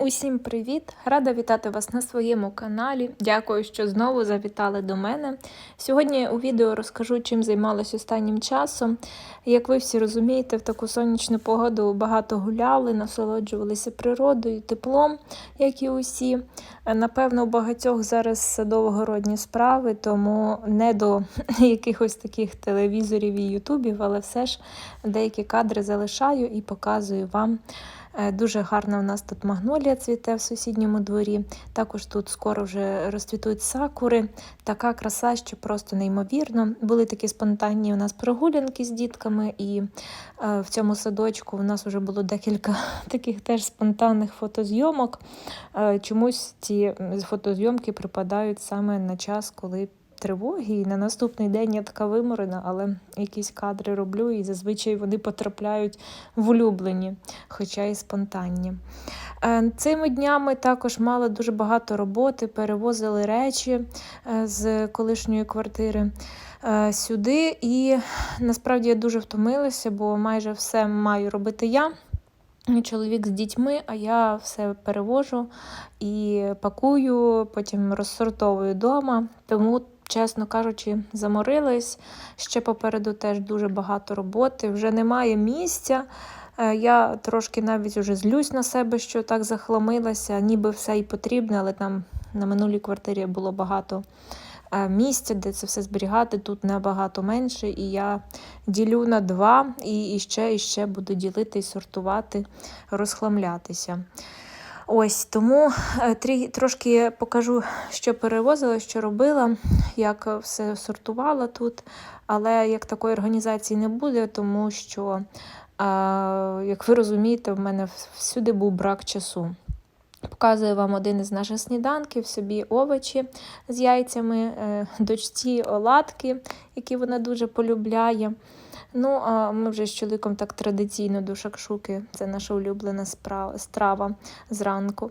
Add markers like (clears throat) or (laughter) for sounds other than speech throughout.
Усім привіт! Рада вітати вас на своєму каналі. Дякую, що знову завітали до мене. Сьогодні у відео розкажу, чим займалась останнім часом. Як ви всі розумієте, в таку сонячну погоду багато гуляли, насолоджувалися природою, теплом, як і усі. Напевно, у багатьох зараз садово-городні справи, тому не до (laughs) якихось таких телевізорів і ютубів, але все ж деякі кадри залишаю і показую вам. Е, Дуже гарна у нас тут магнолія цвіте в сусідньому дворі. Також тут скоро вже розцвітуть сакури. Така краса, що просто неймовірно. Були такі спонтанні у нас прогулянки з дітками, і е, в цьому садочку у нас вже було декілька (laughs) таких теж спонтанних фотозйомок. Е, Чомусь ці фотозйомки припадають саме на час, коли тривоги, і на наступний день я така виморена, але якісь кадри роблю, і зазвичай вони потрапляють в улюблені, хоча і спонтанні. Е, Цими днями також мали дуже багато роботи, перевозили речі е, з колишньої квартири. е, Сюди, і насправді я дуже втомилася, бо майже все маю робити я. Чоловік з дітьми, а я все перевожу і пакую, потім розсортовую вдома. Тому, чесно кажучи, заморилась. Ще попереду теж дуже багато роботи. Вже немає місця. Е, Я трошки навіть уже злюсь на себе, що так захламилася, ніби все і потрібне, але там на минулій квартирі було багато е, місця, де це все зберігати. Тут набагато менше, і я ділю на два і ще, і ще буду ділити і сортувати, розхламлятися. Ось тому е, трі- трошки покажу, що перевозила, що робила, як все сортувала тут. Але як такої організації не буде, тому що, е, як ви розумієте, в мене всюди був брак часу. Показую вам один із наших сніданків, собі овочі з яйцями, е, дочці оладки, які вона дуже полюбляє. Ну, а ми вже з чоловіком так традиційно до шакшуки, це наша улюблена страва зранку.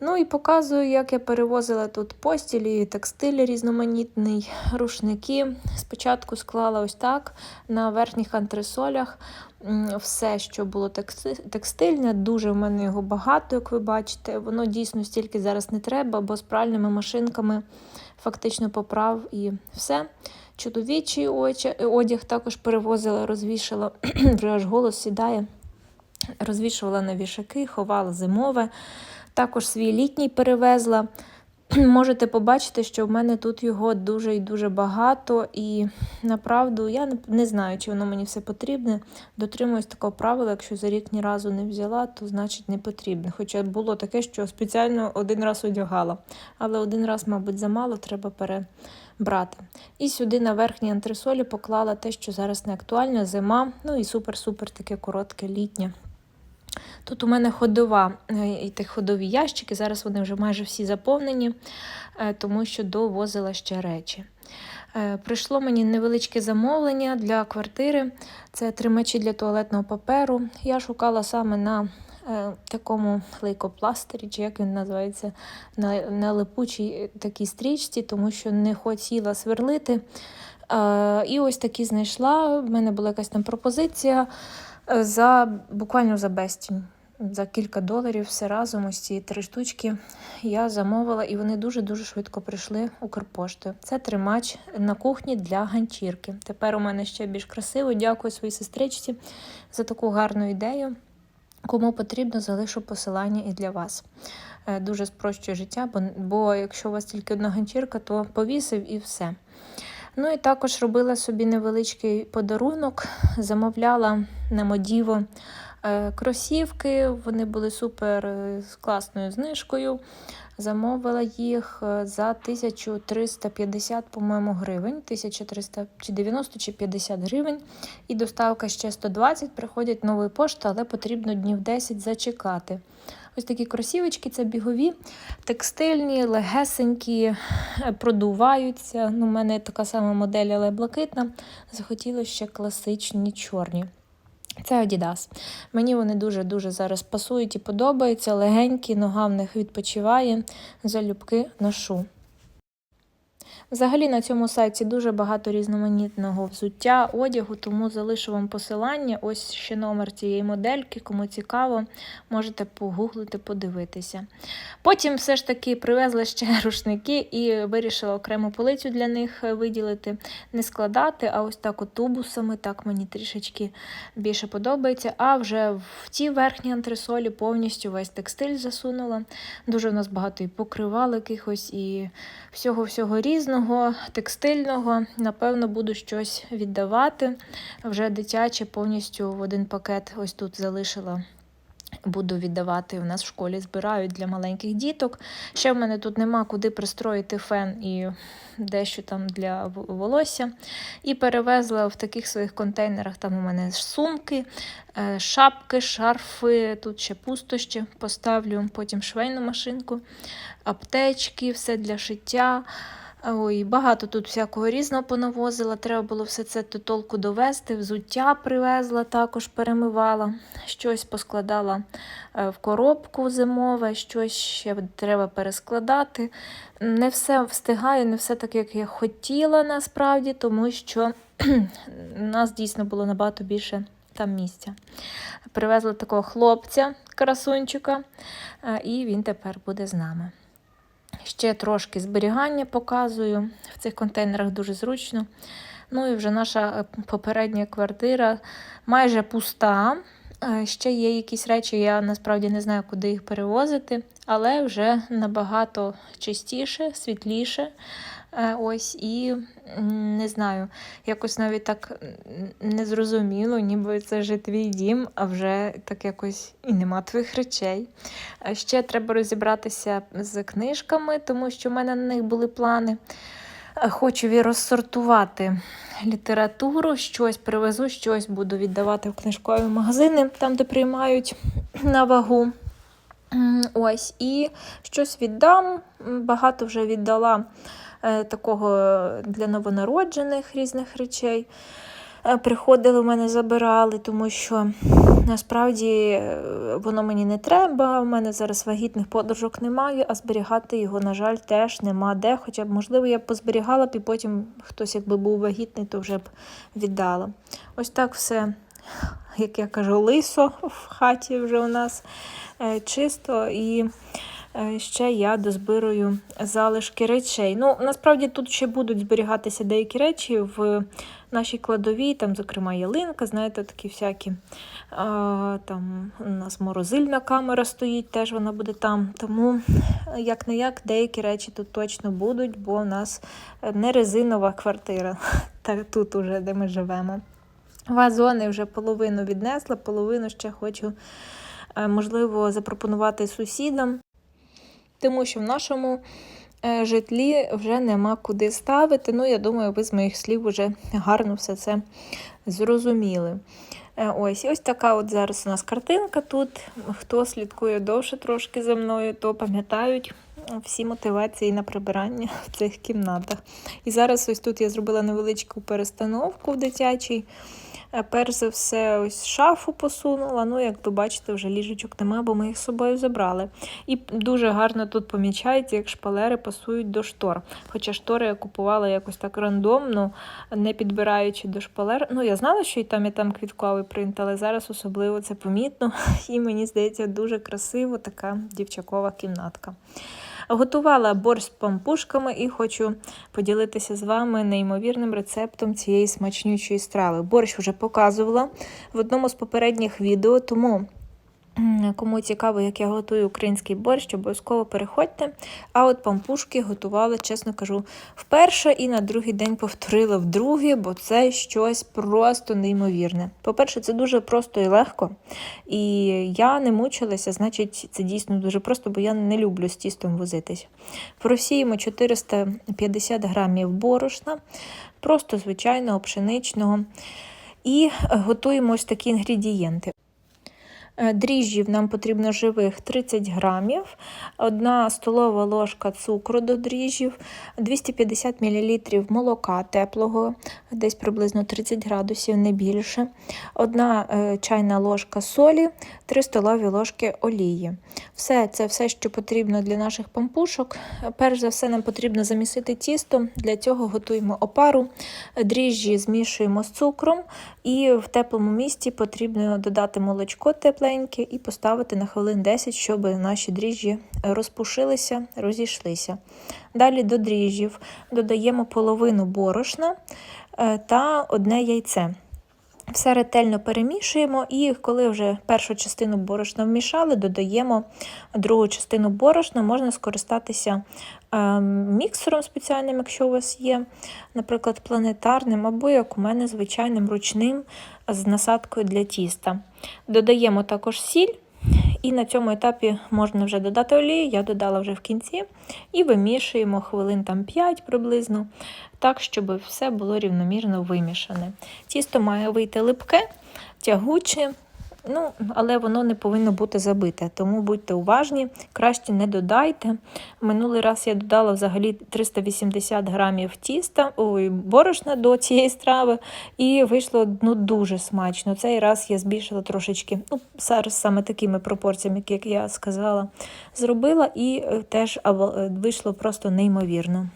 Ну і показую, як я перевозила тут постілі, текстиль різноманітний, рушники. Спочатку склала ось так на верхніх антресолях все, що було текстильне, дуже в мене його багато, як ви бачите. Воно дійсно стільки зараз не треба, бо з пральними машинками фактично поправ і все. Чоловічий одяг також перевозила, розвішала, (clears throat) вже аж голос сідає. Розвішувала на вішаки, ховала зимове. Також свій літній перевезла. (clears throat) Можете побачити, що в мене тут його дуже і дуже багато, і направду я не, знаю, чи воно мені все потрібне. Дотримуюсь такого правила, якщо за рік ні разу не взяла, то значить не потрібно. Хоча було таке, що спеціально один раз одягала. Але один раз, мабуть, замало, треба перебрати. І сюди на верхній антресолі поклала те, що зараз не актуально, зима, ну і супер-супер таке коротке літнє. Тут у мене ходова е, і ті ходові ящики. Зараз вони вже майже всі заповнені, е, тому що довозила ще речі. Е, Прийшло мені невеличке замовлення для квартири. Це тримачі для туалетного паперу. Я шукала саме на такому лейкопластирі, чи як він називається, на, на липучій такій стрічці, тому що не хотіла сверлити. І ось такі знайшла. В мене була якась там пропозиція за буквально за безцінь. За кілька доларів все разом, ось ці три штучки я замовила, і вони дуже-дуже швидко прийшли Укрпоштою. Це тримач на кухні для ганчірки. Тепер у мене ще більш красиво. Дякую своїй сестричці за таку гарну ідею. Кому потрібно, залишу посилання і для вас. Е, Дуже спрощує життя, бо, бо якщо у вас тільки одна ганчірка, то повісив і все. Ну і також робила собі невеличкий подарунок, замовляла на Модіво е, кросівки. Вони були супер е, з класною знижкою. Замовила їх е, за 1350, по-моєму, гривень, 1300 чи 90 чи 50 гривень. І доставка ще 120, приходять нової пошти, але потрібно днів 10 зачекати. Ось такі кросівочки, це бігові, текстильні, легесенькі, е, продуваються. Ну, у мене така сама модель, але блакитна. Захотіла ще класичні чорні. Це Adidas. Мені вони дуже-дуже зараз пасують і подобаються. Легенькі, нога в них відпочиває, залюбки ношу. Взагалі на цьому сайті дуже багато різноманітного взуття, одягу, тому залишу вам посилання. Ось ще номер цієї модельки, кому цікаво, можете погуглити, подивитися. Потім все ж таки привезли ще (laughs) рушники і вирішила окрему полицю для них виділити, не складати, а ось так от тубусами, так мені трішечки більше подобається. А вже в ті верхні антресолі повністю весь текстиль засунула. Дуже у нас багато і покривал якихось, і всього-всього різного, текстильного. Напевно, буду щось віддавати. Вже дитяче повністю в один пакет ось тут залишила. Буду віддавати. У нас в школі збирають для маленьких діток. Ще в мене тут нема куди пристроїти фен і дещо там для волосся. І перевезла в таких своїх контейнерах. Там у мене сумки, е, шапки, шарфи, тут ще пустощі поставлю, потім швейну машинку, аптечки, все для шиття. Ой, багато тут всякого різного понавозила. Треба було все це до толку довести. Взуття привезла, також перемивала, щось поскладала е, в коробку зимове, щось ще треба перескладати. Не все встигаю, не все так, як я хотіла насправді, тому що (clears throat) нас дійсно було набагато більше там місця. Привезли такого хлопця, красунчика, е, і він тепер буде з нами. Ще трошки зберігання показую. В цих контейнерах дуже зручно. Ну і вже наша е, попередня квартира майже пуста. Е, Ще є якісь речі, я насправді не знаю, куди їх перевозити, але вже набагато чистіше, світліше. Е, Ось і не знаю, якось навіть так незрозуміло, ніби це вже твій дім, а вже так якось і нема твоїх речей. Ще треба розібратися з книжками, тому що в мене на них були плани. Е, Хочу розсортувати літературу, щось привезу, щось буду віддавати в книжкові магазини, там, де приймають (clears throat) на вагу. Ось, і щось віддам. Багато вже віддала е, такого для новонароджених різних речей. Е, Приходили в мене, забирали, тому що насправді е, воно мені не треба. У мене зараз вагітних подружок немає, а зберігати його, на жаль, теж нема де. Хоча б, можливо, я б позберігала б і потім хтось, якби був вагітний, то вже б віддала. Ось так все, як я кажу, лисо в хаті вже у нас е, чисто і. Е, Ще я дозбирую залишки речей. Ну, насправді тут ще будуть зберігатися деякі речі в нашій кладовій, там, зокрема, ялинка, знаєте, такі всякі. А, там у нас морозильна камера стоїть, теж вона буде там. Тому, як не як, деякі речі тут точно будуть, бо у нас е, не резинова квартира, (laughs) та тут уже, де ми живемо. Вазони вже половину віднесла, половину ще хочу, е, можливо, запропонувати сусідам, тому що в нашому е, житлі вже нема куди ставити. Ну, я думаю, ви з моїх слів вже гарно все це зрозуміли. Е, Ось, ось така от зараз у нас картинка тут. Хто слідкує довше трошки за мною, то пам'ятають всі мотивації на прибирання в цих кімнатах. І зараз ось тут я зробила невеличку перестановку в дитячій. Перш за все, ось шафу посунула. Ну, як ви бачите, вже ліжечок нема, бо ми їх з собою забрали. І дуже гарно тут помічається, як шпалери пасують до штор. Хоча штори я купувала якось так рандомно, не підбираючи до шпалер. Ну, я знала, що і там, і там квітковий принт, але зараз особливо це помітно. (laughs) І мені здається, дуже красиво така дівчакова кімнатка. Готувала борщ з пампушками і хочу поділитися з вами неймовірним рецептом цієї смачнючої страви. Борщ вже показувала в одному з попередніх відео, тому кому цікаво, як я готую український борщ, обов'язково переходьте. А от пампушки готувала, чесно кажу, вперше і на другий день повторила вдруге, бо це щось просто неймовірне. По-перше, це дуже просто і легко. І я не мучилася, значить, це дійсно дуже просто, бо я не люблю з тістом возитись. Просіємо 450 грамів борошна, просто звичайного пшеничного. І готуємо ось такі інгредієнти. Е, Дріжджів нам потрібно живих 30 грамів, 1 столова ложка цукру до дріжджів, 250 мл молока теплого, десь приблизно 30 градусів, не більше, 1 чайна ложка солі, 3 столові ложки олії. Все це все, що потрібно для наших пампушок. Перш за все, нам потрібно замісити тісто. Для цього готуємо опару, дріжджі змішуємо з цукром, і в теплому місці потрібно додати молочко тепленьке і поставити на хвилин 10, щоб наші дріжджі розпушилися, розійшлися. Далі до дріжджів додаємо половину борошна е, та одне яйце. Все ретельно перемішуємо, і коли вже першу частину борошна вмішали, додаємо другу частину борошна, можна скористатися міксером спеціальним, якщо у вас є, наприклад, планетарним, або як у мене звичайним ручним з насадкою для тіста. Додаємо також сіль. І на цьому етапі можна вже додати олію, я додала вже в кінці, і вимішуємо хвилин там 5 приблизно, так, щоб все було рівномірно вимішане. Тісто має вийти липке, тягуче, ну, але воно не повинно бути забите, тому будьте уважні, краще не додайте. Минулий раз я додала взагалі 380 грамів тіста, ой, борошна до цієї страви, і вийшло ну, дуже смачно. Цей раз я збільшила трошечки, ну, зараз саме такими пропорціями, як я сказала, зробила, і е, теж е, вийшло просто неймовірно.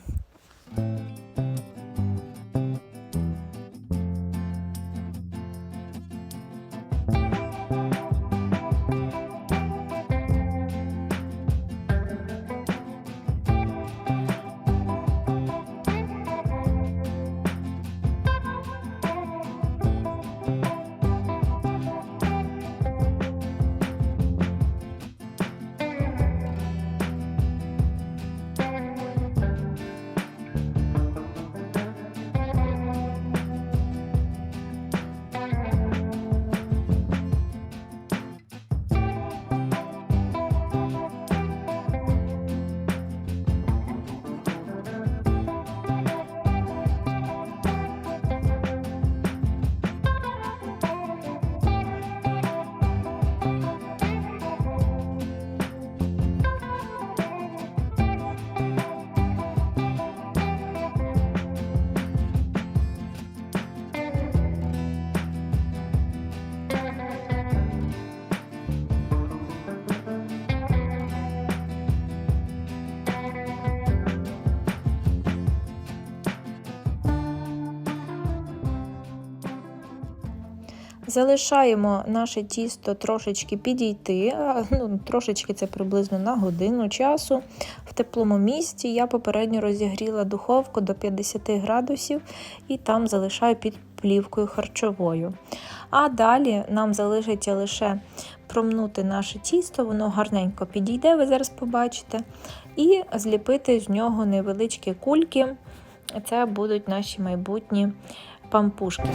Залишаємо наше тісто трошечки підійти, ну, трошечки це приблизно на годину часу. В теплому місці я попередньо розігріла духовку до 50 градусів і там залишаю під плівкою харчовою. А далі нам залишиться лише промнути наше тісто, воно гарненько підійде, ви зараз побачите, і зліпити з нього невеличкі кульки. Це будуть наші майбутні пампушки.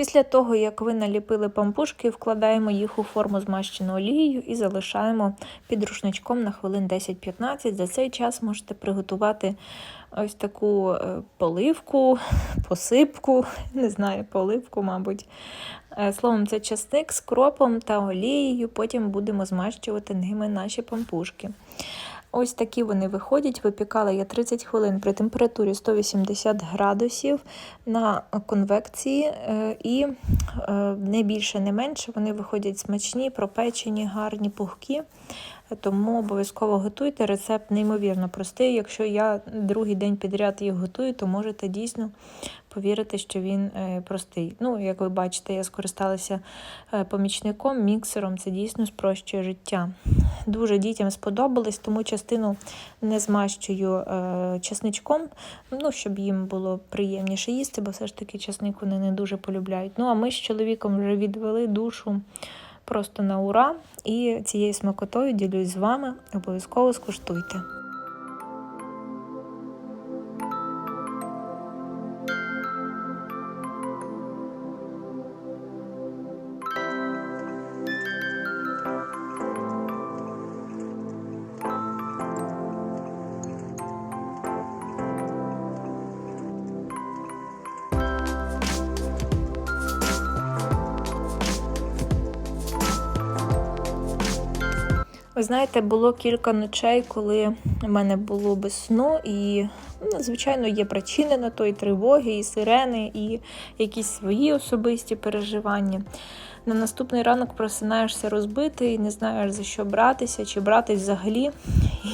Після того, як ви наліпили пампушки, вкладаємо їх у форму змащену олією і залишаємо під рушничком на хвилин 10-15. За цей час можете приготувати ось таку е, поливку, (laughs) посипку, не знаю, поливку, мабуть. Е, Словом, це часник з кропом та олією. Потім будемо змащувати ними наші пампушки. Ось такі вони виходять. Випікала я 30 хвилин при температурі 180 градусів на конвекції, е, і е, не більше, не менше. Вони виходять смачні, пропечені, гарні, пухкі. Тому обов'язково готуйте. Рецепт неймовірно простий. Якщо я другий день підряд їх готую, то можете дійсно повірити, що він е, простий. Ну, як ви бачите, я скористалася е, помічником, міксером. Це дійсно спрощує життя. Дуже дітям сподобалось, тому частину не змащую е, чесничком, ну, щоб їм було приємніше їсти, бо все ж таки чесник вони не дуже полюбляють. Ну, а ми з чоловіком вже відвели душу просто на ура. І цією смакотою ділюсь з вами. Обов'язково скуштуйте. Ви знаєте, було кілька ночей, коли в мене було без сну, і, ну, звичайно, є причини на то, і тривоги, і сирени, і якісь свої особисті переживання. На наступний ранок просинаєшся розбитий, не знаєш за що братися, чи братись взагалі.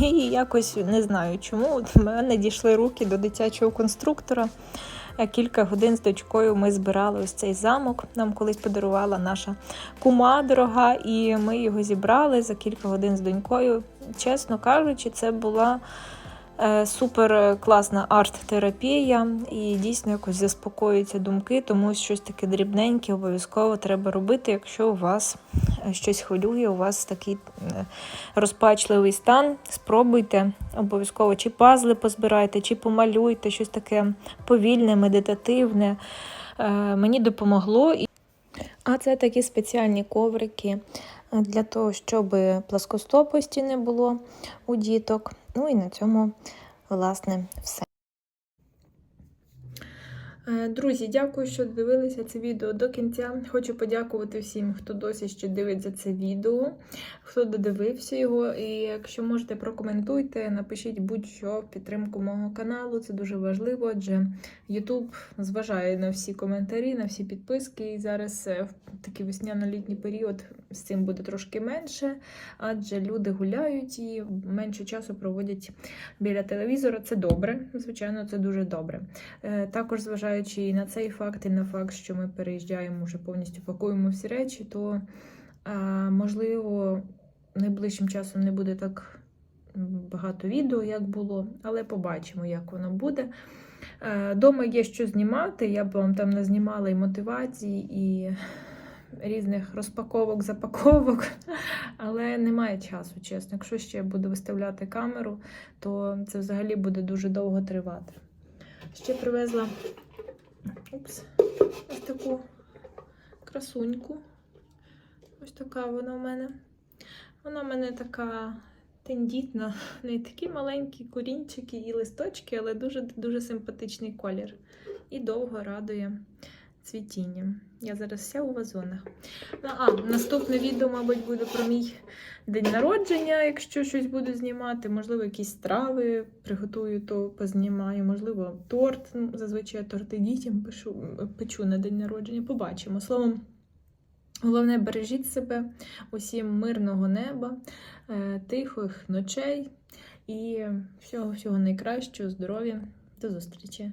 І якось не знаю чому. От в мене дійшли руки до дитячого конструктора. Кілька годин з дочкою ми збирали ось цей замок. Нам колись подарувала наша кума дорога, і ми його зібрали за кілька годин з донькою. Чесно кажучи, це була супер класна арт-терапія, і дійсно якось заспокоюються думки, тому щось таке дрібненьке обов'язково треба робити, якщо у вас е, щось хвилює, у вас такий е, розпачливий стан. Спробуйте обов'язково чи пазли позбирайте, чи помалюйте, щось таке повільне, медитативне. Е, Мені допомогло. А це такі спеціальні коврики е, для того, щоб пласкостопості не було у діток. Ну і на цьому, власне, все. Е, Друзі, дякую, що дивилися це відео до кінця. Хочу подякувати всім, хто досі ще дивиться це відео, хто додивився його. І якщо можете, прокоментуйте, напишіть будь-що в підтримку мого каналу. Це дуже важливо, адже YouTube зважає на всі коментарі, на всі підписки. І зараз е, в такий весняно-літній період з цим буде трошки менше, адже люди гуляють і менше часу проводять біля телевізора. Це добре, звичайно, це дуже добре. Е, Також зважаючи і на цей факт, і на факт, що ми переїжджаємо вже повністю пакуємо всі речі, то можливо найближчим часом не буде так багато відео, як було, але побачимо, як воно буде. Е, Дома є що знімати, я б вам там назнімала і мотивації, і різних розпаковок, запаковок, (laughs) але немає часу, чесно. Якщо ще буду виставляти камеру, то це взагалі буде дуже довго тривати. Ще привезла Упс. Ось таку красуньку. Ось така вона в мене. Вона в мене така тендітна, (laughs) не такі маленькі корінчики і листочки, але дуже-дуже симпатичний колір. І довго радує цвітінням. Я зараз вся у вазонах. Ну, а, наступне відео, мабуть, буде про мій день народження, якщо щось буду знімати. Можливо, якісь страви приготую, то познімаю. Можливо, торт. Ну, зазвичай торти дітям пишу, печу на день народження. Побачимо. Словом, головне, бережіть себе, усім мирного неба, е, тихих ночей і всього всього найкращого, здоров'я. До зустрічі!